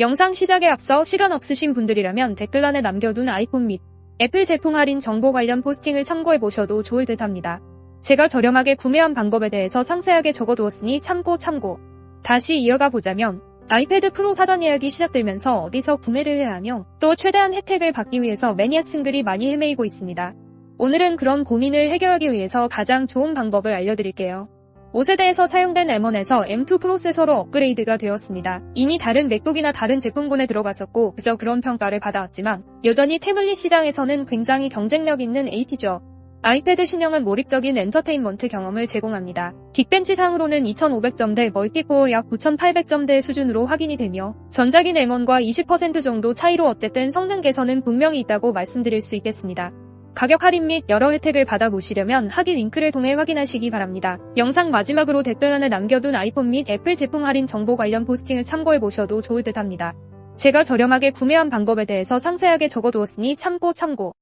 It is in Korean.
영상 시작에 앞서 시간 없으신 분들이라면 댓글란에 남겨둔 아이폰 및 애플 제품 할인 정보 관련 포스팅을 참고해 보셔도 좋을 듯 합니다. 제가 저렴하게 구매한 방법에 대해서 상세하게 적어두었으니 참고 참고. 다시 이어가 보자면 아이패드 프로 사전 예약이 시작되면서 어디서 구매를 해야 하며 또 최대한 혜택을 받기 위해서 매니아층들이 많이 헤매이고 있습니다. 오늘은 그런 고민을 해결하기 위해서 가장 좋은 방법을 알려드릴게요. 5세대에서 사용된 M1에서 M2 프로세서로 업그레이드가 되었습니다. 이미 다른 맥북이나 다른 제품군에 들어갔었고 그저 그런 평가를 받아왔지만 여전히 태블릿 시장에서는 굉장히 경쟁력 있는 AT죠. 아이패드 신형은 몰입적인 엔터테인먼트 경험을 제공합니다. 긱벤치상으로는 2500점대, 멀티코어 약 9800점대 수준으로 확인이 되며 전작인 M1과 20% 정도 차이로 어쨌든 성능 개선은 분명히 있다고 말씀드릴 수 있겠습니다. 가격 할인 및 여러 혜택을 받아보시려면 하기 링크를 통해 확인하시기 바랍니다. 영상 마지막으로 댓글란에 남겨둔 아이폰 및 애플 제품 할인 정보 관련 포스팅을 참고해 보셔도 좋을 듯 합니다. 제가 저렴하게 구매한 방법에 대해서 상세하게 적어두었으니 참고 참고.